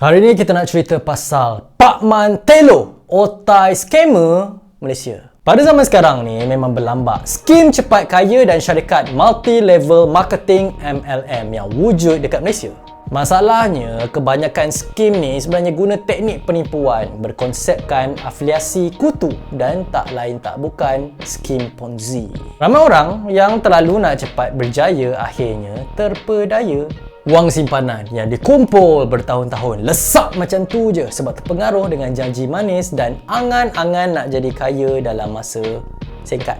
Hari ni kita nak cerita pasal Pak Man Telo, otai scammer Malaysia. Pada zaman sekarang ni memang berlambak skim cepat kaya dan syarikat multi-level marketing MLM yang wujud dekat Malaysia. Masalahnya, kebanyakan skim ni sebenarnya guna teknik penipuan berkonsepkan afiliasi kutu dan tak lain tak bukan skim Ponzi. Ramai orang yang terlalu nak cepat berjaya akhirnya terpedaya Wang simpanan yang dikumpul bertahun-tahun lesak macam tu je sebab terpengaruh dengan janji manis dan angan-angan nak jadi kaya dalam masa singkat.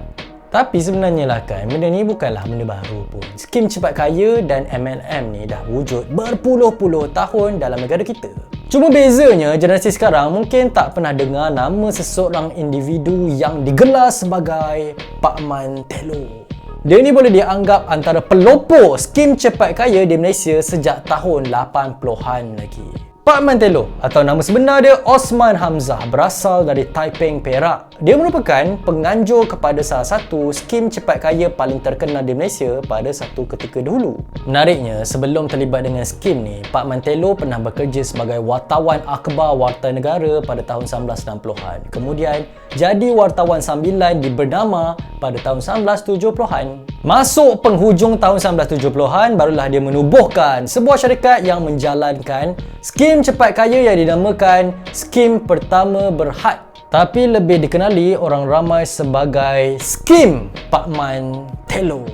Tapi sebenarnya lah kan, benda ni bukanlah benda baru pun. Skim cepat kaya dan MLM ni dah wujud berpuluh-puluh tahun dalam negara kita. Cuma bezanya, generasi sekarang mungkin tak pernah dengar nama seseorang individu yang digelar sebagai Pak Man Telo. Dia ni boleh dianggap antara pelopor skim cepat kaya di Malaysia sejak tahun 80-an lagi. Pak Mantelo atau nama sebenar dia Osman Hamzah berasal dari Taiping, Perak. Dia merupakan penganjur kepada salah satu skim cepat kaya paling terkenal di Malaysia pada satu ketika dahulu. Menariknya, sebelum terlibat dengan skim ni, Pak Mantelo pernah bekerja sebagai wartawan akhbar Warta Negara pada tahun 1960-an. Kemudian, jadi wartawan sambilan di bernama pada tahun 1970-an. Masuk penghujung tahun 1970-an, barulah dia menubuhkan sebuah syarikat yang menjalankan skim cepat kaya yang dinamakan skim pertama berhad tapi lebih dikenali orang ramai sebagai skim Pak Man Telo.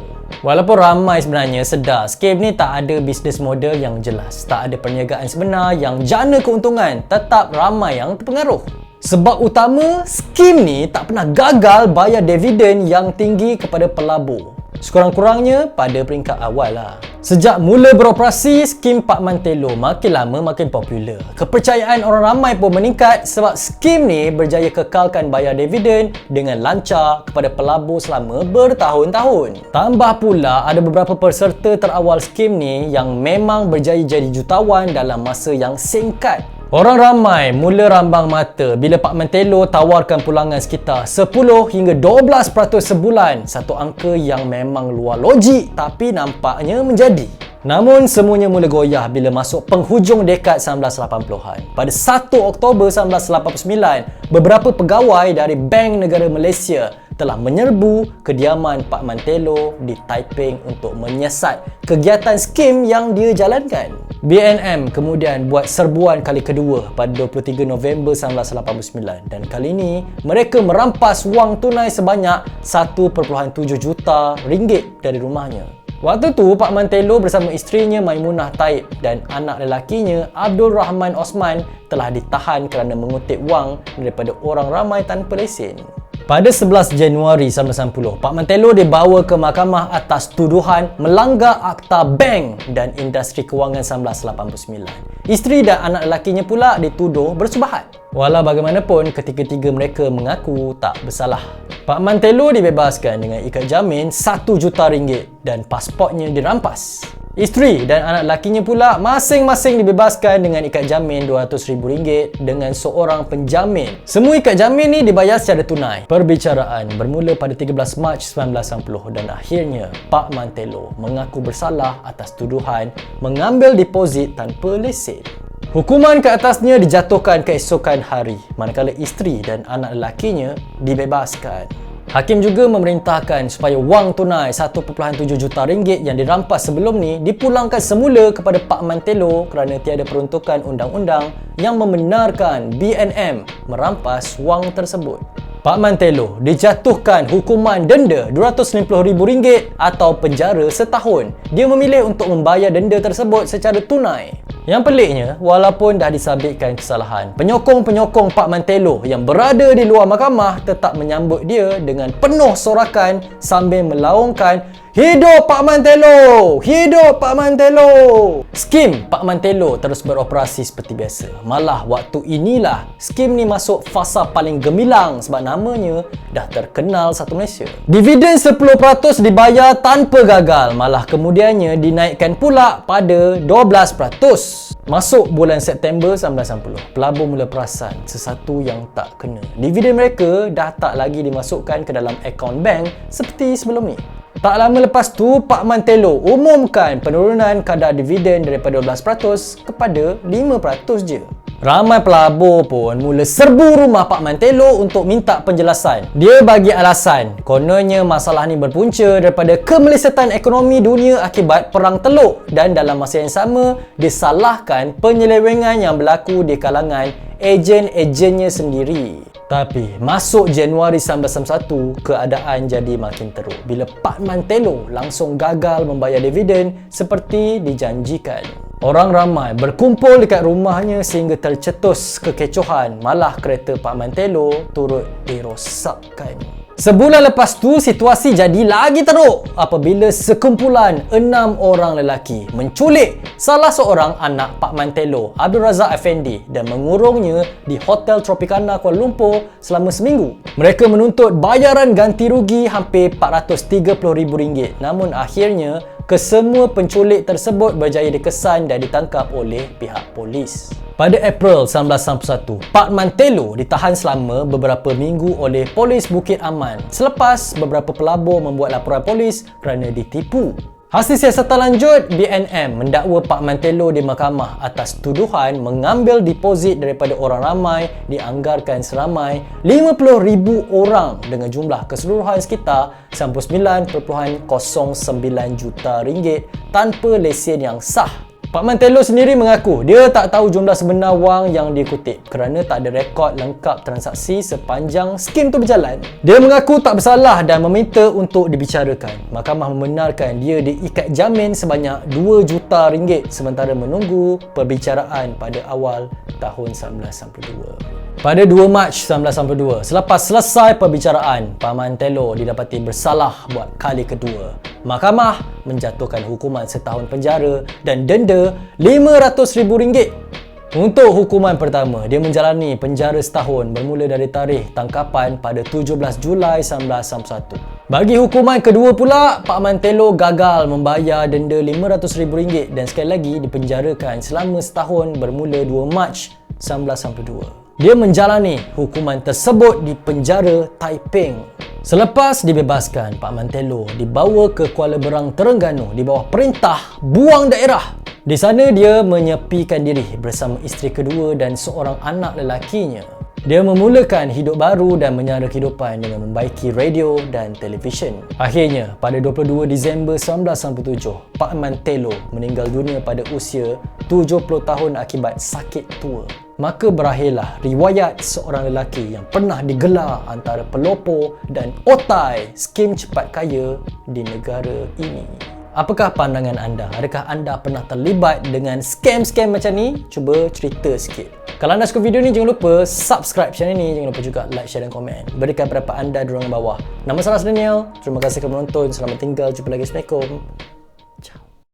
Walaupun ramai sebenarnya sedar skim ni tak ada bisnes model yang jelas, tak ada perniagaan sebenar yang jana keuntungan, tetap ramai yang terpengaruh. Sebab utama, skim ni tak pernah gagal bayar dividen yang tinggi kepada pelabur. Sekurang-kurangnya pada peringkat awal lah. Sejak mula beroperasi, skim Pak Mantelo makin lama makin popular. Kepercayaan orang ramai pun meningkat sebab skim ni berjaya kekalkan bayar dividen dengan lancar kepada pelabur selama bertahun-tahun. Tambah pula ada beberapa peserta terawal skim ni yang memang berjaya jadi jutawan dalam masa yang singkat. Orang ramai mula rambang mata bila Pak Mentelo tawarkan pulangan sekitar 10 hingga 12% sebulan. Satu angka yang memang luar logik tapi nampaknya menjadi. Namun semuanya mula goyah bila masuk penghujung dekad 1980-an. Pada 1 Oktober 1989, beberapa pegawai dari Bank Negara Malaysia telah menyerbu kediaman Pak Mantelo di Taiping untuk menyiasat kegiatan skim yang dia jalankan. BNM kemudian buat serbuan kali kedua pada 23 November 1989 dan kali ini mereka merampas wang tunai sebanyak 1.7 juta ringgit dari rumahnya. Waktu tu Pak Mantelo bersama isterinya Maimunah Taib dan anak lelakinya Abdul Rahman Osman telah ditahan kerana mengutip wang daripada orang ramai tanpa lesen. Pada 11 Januari 1990, Pak Mantelo dibawa ke mahkamah atas tuduhan melanggar Akta Bank dan Industri Kewangan 1989. Isteri dan anak lelakinya pula dituduh bersubahat. Walau bagaimanapun, ketiga-tiga mereka mengaku tak bersalah. Pak Mantelo dibebaskan dengan ikat jamin 1 juta ringgit dan pasportnya dirampas. Isteri dan anak lakinya pula masing-masing dibebaskan dengan ikat jamin RM200,000 dengan seorang penjamin. Semua ikat jamin ni dibayar secara tunai. Perbicaraan bermula pada 13 Mac 1990 dan akhirnya Pak Mantelo mengaku bersalah atas tuduhan mengambil deposit tanpa lesen. Hukuman ke atasnya dijatuhkan keesokan hari manakala isteri dan anak lelakinya dibebaskan. Hakim juga memerintahkan supaya wang tunai 1.7 juta ringgit yang dirampas sebelum ni dipulangkan semula kepada Pak Mantelo kerana tiada peruntukan undang-undang yang membenarkan BNM merampas wang tersebut. Pak Mantelo dijatuhkan hukuman denda RM250,000 atau penjara setahun. Dia memilih untuk membayar denda tersebut secara tunai. Yang peliknya, walaupun dah disabitkan kesalahan, penyokong-penyokong Pak Mantelo yang berada di luar mahkamah tetap menyambut dia dengan penuh sorakan sambil melaungkan Hidup Pak Mantelo! Hidup Pak Mantelo! Skim Pak Mantelo terus beroperasi seperti biasa. Malah waktu inilah skim ni masuk fasa paling gemilang sebab namanya dah terkenal satu Malaysia. Dividen 10% dibayar tanpa gagal. Malah kemudiannya dinaikkan pula pada 12%. Masuk bulan September 1990, pelabur mula perasan sesuatu yang tak kena. Dividen mereka dah tak lagi dimasukkan ke dalam akaun bank seperti sebelum ni. Tak lama lepas tu, Pak Mantelo umumkan penurunan kadar dividen daripada 12% kepada 5% je. Ramai pelabur pun mula serbu rumah Pak Mantelo untuk minta penjelasan. Dia bagi alasan, kononnya masalah ni berpunca daripada kemelesetan ekonomi dunia akibat perang teluk dan dalam masa yang sama disalahkan penyelewengan yang berlaku di kalangan ejen-ejennya sendiri. Tapi masuk Januari 1991, keadaan jadi makin teruk bila Pak Mantelo langsung gagal membayar dividen seperti dijanjikan. Orang ramai berkumpul dekat rumahnya sehingga tercetus kekecohan malah kereta Pak Mantelo turut dirosakkan. Sebulan lepas tu situasi jadi lagi teruk apabila sekumpulan enam orang lelaki menculik salah seorang anak Pak Mantelo, Abdul Razak Effendi dan mengurungnya di Hotel Tropicana Kuala Lumpur selama seminggu. Mereka menuntut bayaran ganti rugi hampir RM430,000 namun akhirnya kesemua penculik tersebut berjaya dikesan dan ditangkap oleh pihak polis. Pada April 1991, Pak Mantelo ditahan selama beberapa minggu oleh polis Bukit Aman selepas beberapa pelabur membuat laporan polis kerana ditipu. Hasil siasatan lanjut, BNM mendakwa Pak Mantelo di mahkamah atas tuduhan mengambil deposit daripada orang ramai dianggarkan seramai 50,000 orang dengan jumlah keseluruhan sekitar 99.09 juta ringgit tanpa lesen yang sah Pak Mantelo sendiri mengaku dia tak tahu jumlah sebenar wang yang dikutip kerana tak ada rekod lengkap transaksi sepanjang skim tu berjalan. Dia mengaku tak bersalah dan meminta untuk dibicarakan. Mahkamah membenarkan dia diikat jamin sebanyak 2 juta ringgit sementara menunggu perbicaraan pada awal tahun 1992. Pada 2 Mac 1992, selepas selesai perbicaraan, Paman Telo didapati bersalah buat kali kedua. Mahkamah menjatuhkan hukuman setahun penjara dan denda RM500,000. Untuk hukuman pertama, dia menjalani penjara setahun bermula dari tarikh tangkapan pada 17 Julai 1991. Bagi hukuman kedua pula, Pak Mantelo gagal membayar denda RM500,000 dan sekali lagi dipenjarakan selama setahun bermula 2 Mac 1992. Dia menjalani hukuman tersebut di penjara Taiping. Selepas dibebaskan, Pak Mantelo dibawa ke Kuala Berang, Terengganu di bawah perintah buang daerah. Di sana dia menyepikan diri bersama isteri kedua dan seorang anak lelakinya. Dia memulakan hidup baru dan menyara kehidupan dengan membaiki radio dan televisyen. Akhirnya, pada 22 Disember 1997, Pak Mantelo meninggal dunia pada usia 70 tahun akibat sakit tua maka berakhirlah riwayat seorang lelaki yang pernah digelar antara pelopor dan otai skim cepat kaya di negara ini. Apakah pandangan anda? Adakah anda pernah terlibat dengan scam-scam macam ni? Cuba cerita sikit. Kalau anda suka video ni, jangan lupa subscribe channel ni. Jangan lupa juga like, share dan komen. Berikan pendapat anda di ruangan bawah. Nama saya Daniel. Terima kasih kerana menonton. Selamat tinggal. Jumpa lagi. Assalamualaikum.